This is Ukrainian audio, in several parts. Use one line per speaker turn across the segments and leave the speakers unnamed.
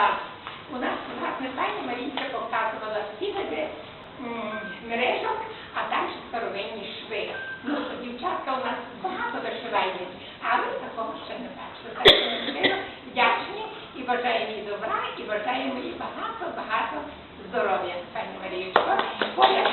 клас. У нас власне пані Марійка показувала види мережок, а далі старовинні шви. Ну, дівчатка у нас багато вишивальниць, а ви такого ще не бачили. Так ми вдячні і бажаємо їй добра, і бажаємо їй багато-багато здоров'я, пані Марієчко. Оля,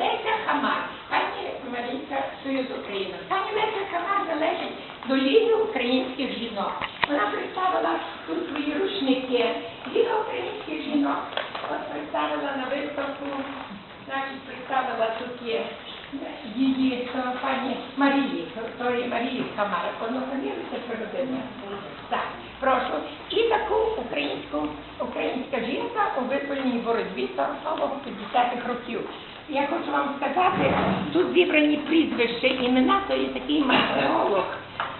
Леся Хамар, пані Марійка Союз України. Пані Леся Хамар належить до Ліги українських жінок. Вона представила тут свої рушники. Ліга українських жінок представила на виставку, значить представила тут є її е, пані Марії, тої Марії Хамар. Однофамілиця чи родина? Так, прошу. І таку українську, українська жінка у визвольній боротьбі 40-50-х років. Я хочу вам сказати, тут зібрані прізвища, імена, то є такий маркеролог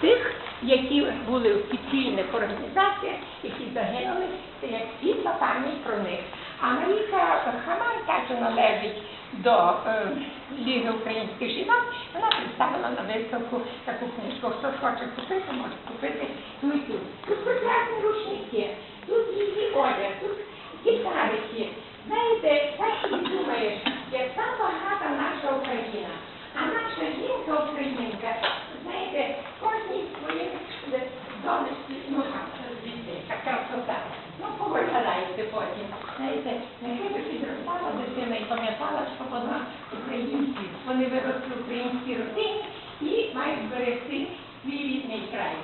тих, які були в офіційних організаціях, які загинули, це як світла пам'ять про них. А Марійка Хамар також належить до е, Ліги українських жінок, вона представила на виставку таку книжку. Хто хоче купити, може купити і Тут прекрасні рушники, тут її одяг, тут гітарики. Знаєте, так і думаєш, яка багата наша Україна. А наша жінка українка, знаєте, кожній своїй донечці, ну звідти, така красота. Ну, повиглядаєте потім. Знаєте, нехай би підростала пам'ятала, що вона українці. Вони виросли в українській родині і мають зберегти свій рідний край.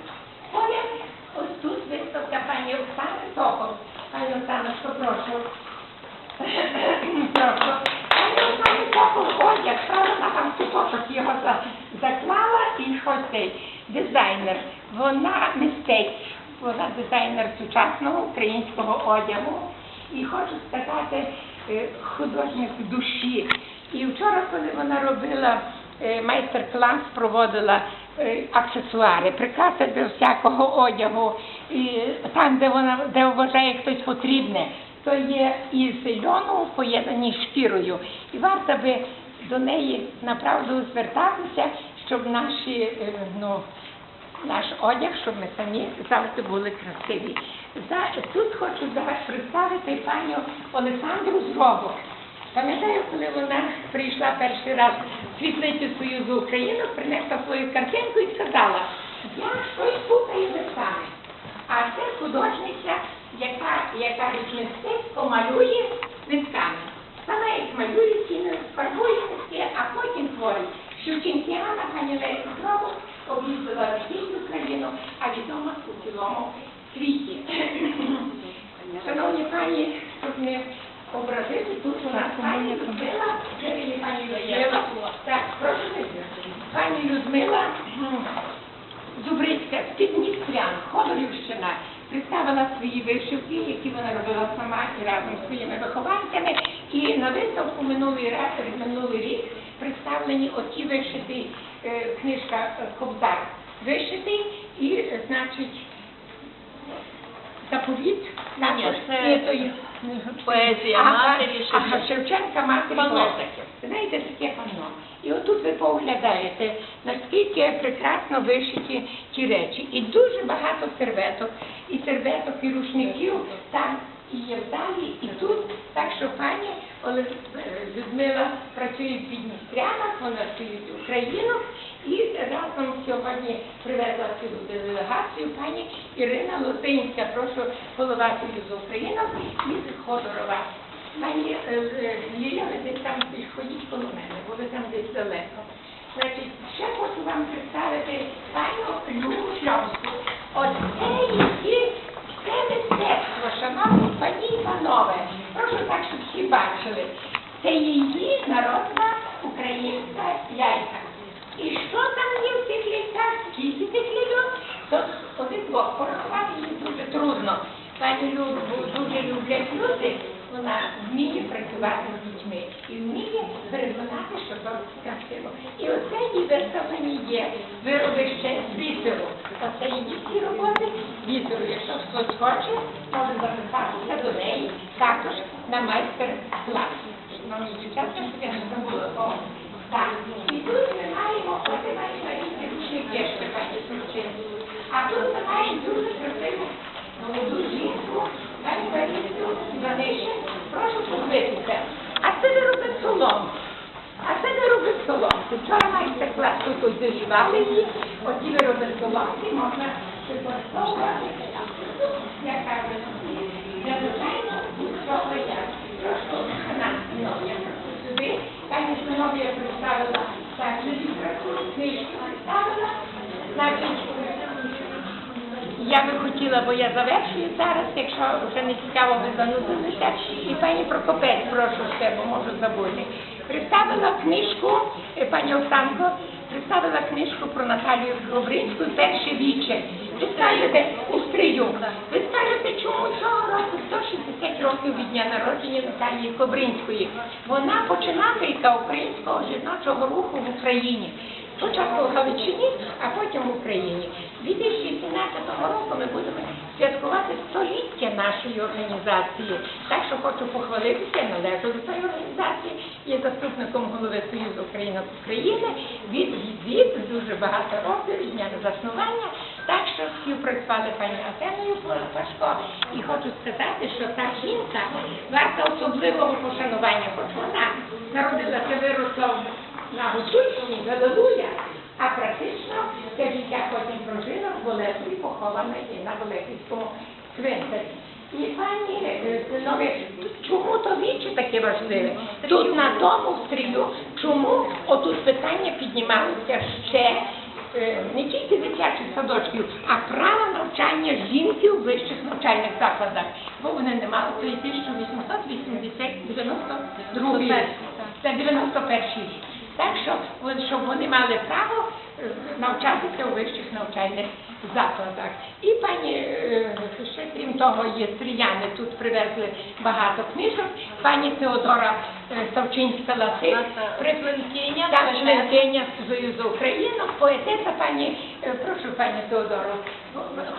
Поряд, ось тут виставка пані Оксани Сокол. Пані Оксаночко, прошу. Прошу. Пані Оксани Сокол, одяг, правда, вона там кусочок його заклала і ось дизайнер. Вона мистець, вона дизайнер сучасного українського одягу. І хочу сказати, е, художник душі. І вчора, коли вона робила е, майстер-клас, проводила е, аксесуари, прикраси до всякого одягу, і там, де вона де вважає хтось потрібне, то є із льону поєднані шкірою. І варто би до неї направду звертатися, щоб наші ну, наш одяг, щоб ми самі завжди були красиві. За, тут хочу зараз представити пані Олександру Зробок. Пам'ятаю, коли вона прийшла перший раз в світлицю Союзу України, принесла свою картинку і сказала, я щось путаю листами. А це художниця, яка, яка мистецтво малює нитками. Вона їх малює фарбує нитки, а потім творить. Шевченкіана, пані Лесі Зробок, об'їздила всю Україну, а відома у цілому світі. Шановні пані, щоб не образити, тут у нас пані Людмила, пані Людмила? Так, прошу. Пані Людмила Зубрицька, Підністрян, Ходорівщина, представила свої вишивки, які вона робила сама і разом з своїми вихованцями. І на виставку минулий раз, минулий рік представлені оті вишитий е, книжка Ковзар вишитий і, е, значить, заповіт.
Ні, це поезія матері
Ага,
Шевченка.
Шевченка матері
таке.
Знаєте, таке панно. І отут ви поглядаєте, наскільки прекрасно вишиті ті речі. І дуже багато серветок, і серветок, і рушників там і є в залі, і тут. Так що пані Людмила працює в Підністрянах, вона стоїть Україну, і разом сьогодні привезла цю делегацію пані Ірина Лозинська, прошу голова Союзу України, і Ходорова. Пані Лілія, е, Ліля, ви десь там ходіть коло мене, бо ви там десь далеко. Значить, ще хочу вам представити пану Любу Шльомську. От це її це мистецтво, шановні пані і панове. Прошу так, щоб всі бачили. Це її народна українська яйка. І що там є в цих яйцях? Скільки цих яйок? То один двох порахувати її дуже трудно. Пані Любу дуже люблять люди, вона вміє працювати з дітьми і вміє переконати, що то красиво. І оце її виставлені є вироби ще з бісеру. Оце її всі роботи з бісеру. Якщо хтось хоче, може записатися до неї також на майстер-клас. Шановні дівчата, щоб я не забула того. Так, і тут ми маємо, ось ми маємо різні рушники, Сурчин. А А тут ми маємо дуже красиву молоду жінку, пані Марію Іванишин. Прошу подивитися. А це не робить соломку. А це не робить соломки. Вчора майстер клас тут ось доживали її, оті ви робить соломки, можна використовувати. Я кажу, я звичайно, нічого я. Трошки на я сюди. Пані Зиновія представила так, книжку представила. Значить, я би хотіла, бо я завершую зараз, якщо вже не цікаво, ви занудилися. І пані Прокопець, прошу ще, бо можу забути. Представила книжку, е, пані Оксанко, представила книжку про Наталію Хробринську «Перше віче». Ви скажете, у ви скажете, чому цього року 160 років від дня народження Наталії Кобринської. Вона починателька українського жіночого руху в Україні. Спочатку в Галичині, а потім в Україні. У 2017 року ми будемо святкувати століття нашої організації. Так що хочу похвалитися, належу до цієї організації, є заступником голови Союзу Українок України від відвід дуже багато років від дня заснування. Так що співпрацювали пані Артемою Пашко. І хочу сказати, що та жінка варта особливого пошанування, хоч вона народилася, виросла на Гуцульщині, Галилуя, а практично це життя потім прожила в Болеслі, похована і на Болехівському цвинтарі. І пані е, чому то віче таке важливе? Тут на тому стрію, чому отут питання піднімалося ще е, не тільки дитячих садочків, а право навчання жінки у вищих навчальних закладах, бо вони не мали це 1892 рік. Це 91 рік. Так що, щоб вони мали право е, навчатися у вищих навчальних закладах. І пані, е, ще крім того, є стріяни, тут привезли багато книжок. Пані Теодора е, Ставчинська так,
поетеса.
членкиня Союзу України, поетеса пані, прошу пані Теодору,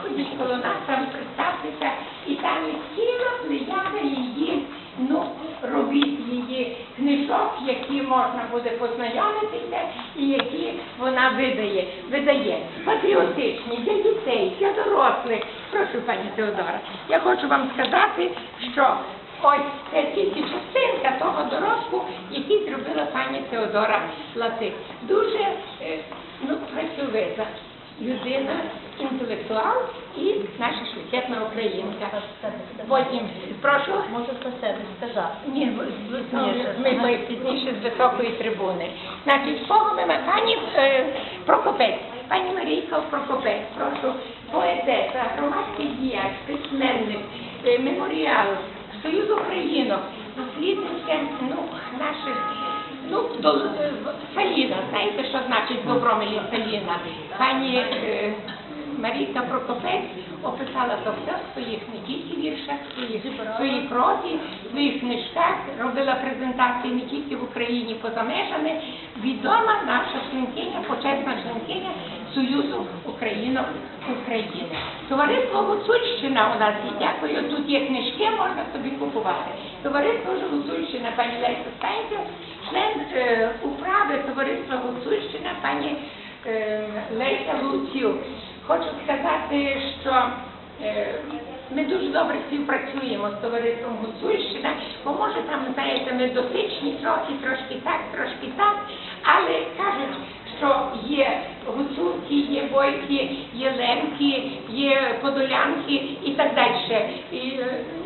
ходіть коло нас, там представтеся, і там є ціла плеяда її, ну, робіть її книжок, які можна буде познайомитися і які вона видає, видає. Патріотичні для дітей, для дорослих. Прошу, пані Теодора, я хочу вам сказати, що ось це тільки частинка того доробку, який зробила пані Теодора Латик. Дуже е, ну, працьовита людина, інтелектуал і наша шляхетна українка. Потім, прошу.
Можу про себе сказати.
Ні, ми, ми пізніше з високої трибуни. Значить, спогами пані е, Прокопець, пані Марійка Прокопець, прошу, поетеса, громадський діяч, письменник, е, меморіал, Союз Українок, дослідниця ну, наших, ну, до, Саліна, знаєте, що значить Добромелі Саліна? Пані е, Марійка Прокопець описала то все в своїх не тільки віршах, своїх, своїй прозі, в своїх книжках, робила презентації не тільки в Україні, поза межами. Відома наша членкиня, почесна членкиня Союзу Українок України. Товариство Гуцульщина у нас є, дякую, тут є книжки, можна собі купувати. Товариство Гуцульщина, пані Леся Стайцев, член е, управи Товариства Гуцульщина, пані е, Леся Луцюк. Хочу сказати, що е, ми дуже добре співпрацюємо з товариством Гуцульщина, бо може там, знаєте, ми дотичні трохи, трошки так, трошки так, але кажуть, що є гуцулки, є бойки, є лемки, є подолянки і так далі. І,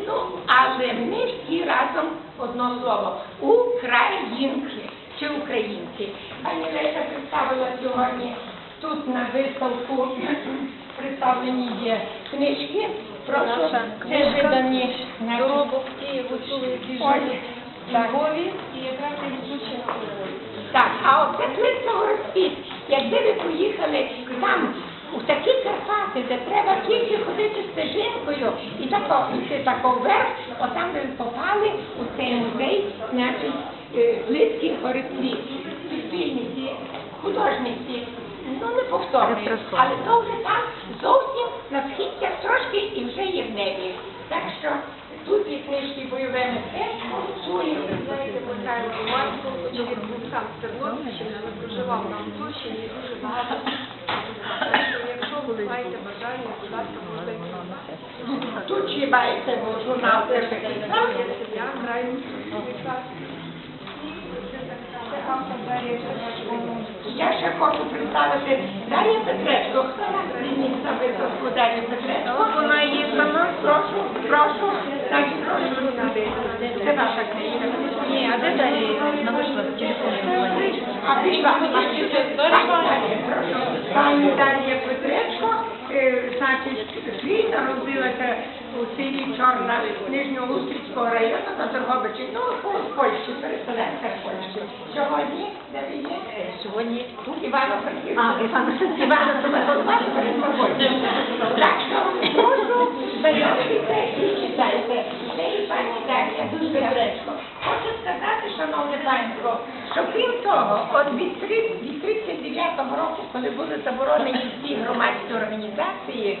ну, але ми всі разом одно слово українки чи українці. Пані Леся представила сьогодні тут на виставку представлені є книжки. Прошу, це видані на Ой,
в. Львові і якраз і Львові.
Так, а оце Твицього розпіт. Якби ви поїхали там, у такі Карпати, де треба тільки ходити стежинкою і тако, йти тако вверх, отам ви попали у цей музей, значить, е, Литських горецлів, суспільниці, художниці. Ну, не повторюю, але то вже там зовсім на східцях трошки і вже є в небі. Так що Тут є книжки бойове мистецтво, Сує,
Знаєте, Михайло Романко, з Тернопільщини, але проживав на Гуцульщині і дуже багато. Якщо ви маєте бажання, будь ласка, можете йти.
тут ще маєте теж такий.
Я Дар'я Червачкова.
Я ще хочу представити Дар'я Петречко. Хто нас прийміть записку Дар'ю Петречко? Вона є сама. Прошу, прошу. Так, прошу. Це ваша книжка.
Ні, а де далі вона вийшла
Пані Дар'я. Петречко, е, значить, свій народилася у селі Чорна Нижньоустрівського району на Торговичі, ну, в Польщі, переселенка з Польщі. Сьогодні, де ви є?
Сьогодні
Тут Івано-Франківська.
А, Івано-Франківська.
Івано-Франківська перед собою. Так що прошу, знайомтеся і читайте. Це і пані Дар'я дуже гречко. Хочу сказати, шановне панство, того, от від три- від 39-го року, коли були заборонені всі громадські організації,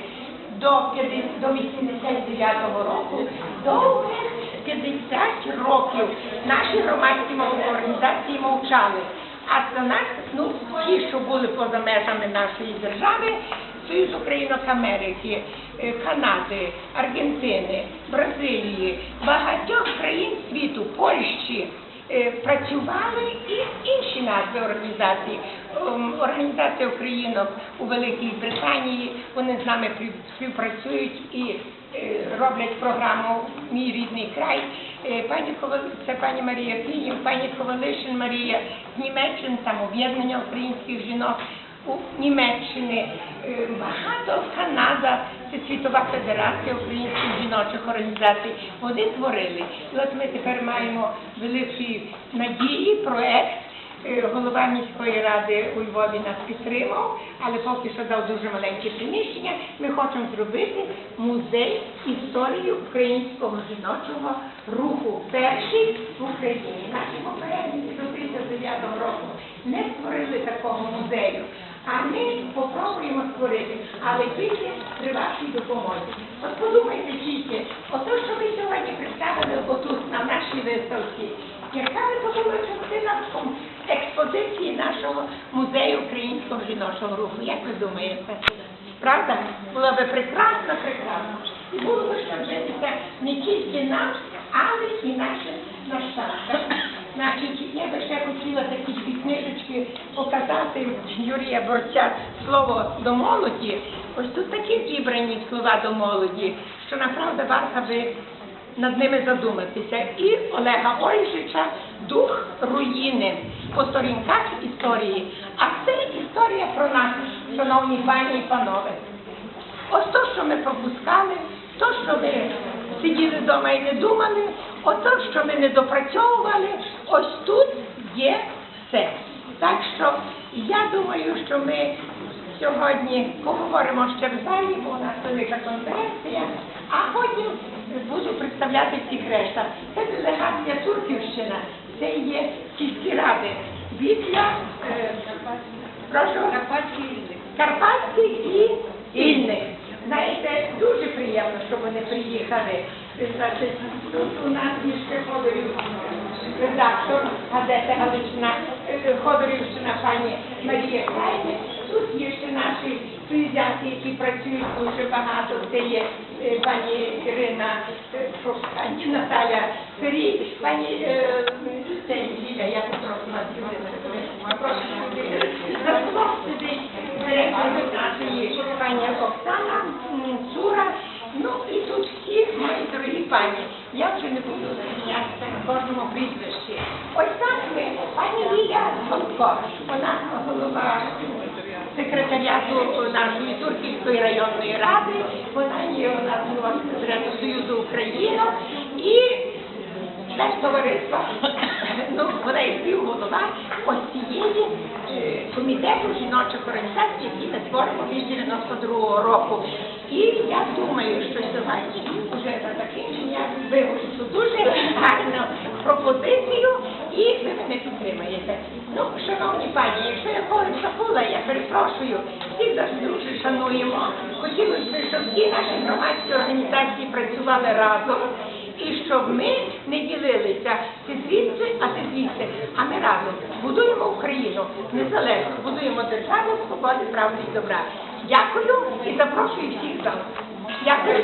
до 50 до 89-го року, довгих 50 років наші громадські організації мовчали. А це нас, ну, ті, що були поза межами нашої держави, Союз Українок Америки, е, Канади, Аргентини, Бразилії, багатьох країн світу, Польщі, працювали і інші назви організацій. Ем, Організація Українок у Великій Британії, вони з нами спів- співпрацюють і е, роблять програму Мій рідний край. Е, Пані Ковали, це пані Марія Клінів, пані Ковалишин Марія з Німеччини, там об'єднання українських жінок у Німеччини, е, багато Канада, це Світова Федерація українських жіночих організацій. Вони творили. І от ми тепер маємо великі надії, проект. Е, Голова міської ради у Львові нас підтримав, але поки що дав дуже маленьке приміщення. Ми хочемо зробити музей історії українського жіночого руху. Перший в Україні. Наші попередники до 39 року не створили такого музею. А ми попробуємо створити, але тільки при вашій допомозі. От подумайте тільки, ото, що ви сьогодні представили отут на нашій виставці, яка ви була частина експозиції нашого музею українського жіночого руху. Як ви думаєте? Правда? Було би прекрасно, прекрасно. І було б що вчитися не тільки нам, але і нашим нащадкам. Значить, я би ще хотіла такі книжечки показати Юрія Борця слово до молоді. Ось тут такі зібрані слова до молоді, що направду варто би над ними задуматися. І Олега Ольжича Дух руїни по сторінках історії. А це історія про нас, шановні пані і панове. Ось то, що ми пропускали, то, що ми сиділи вдома і не думали, ото, що ми не допрацьовували, ось тут є все. Так що я думаю, що ми сьогодні поговоримо ще в залі, бо у нас велика конференція, а потім буду представляти всіх решта. Це делегація Турківщина, це є сільські ради. Вітля, е, прошу, Карпатський і Ільник. Знаєте, дуже приємно, що вони приїхали. Значить, тут у нас між Ходорів, редактор газети Галичина, е, Ходорівщина пані Марія Крайне. Тут є ще наші студенти, які працюють дуже багато. Це є е, пані Ірина, е, пані Наталя Сергій, пані Ліля, я столом сидить директор нашої пані Оксана Цура. Ну і тут всі мої дорогі пані. Я вже не буду зупинятися на кожному прізвищі. Ось так ми, пані Лілія Гонко, вона голова секретаріату нашої Турківської районної ради, вона є у нас голова секретаріату Союзу України і член товариства, ну, вона є співголова ось цієї е, комітету жіночих організацій, які ми створимо від 92 року. І я думаю, що сьогодні вже на закінчення вигучу дуже гарну пропозицію і ви мене підтримаєте. Ну, шановні пані, якщо я когось забула, я перепрошую, всіх нас дуже шануємо. Хотілося б, щоб всі наші громадські організації працювали разом і щоб ми не ділилися ти звідси, а ти звідси. А ми разом будуємо Україну незалежно, будуємо державу свободи, правди і добра. Дякую і запрошую всіх зал. Дякую.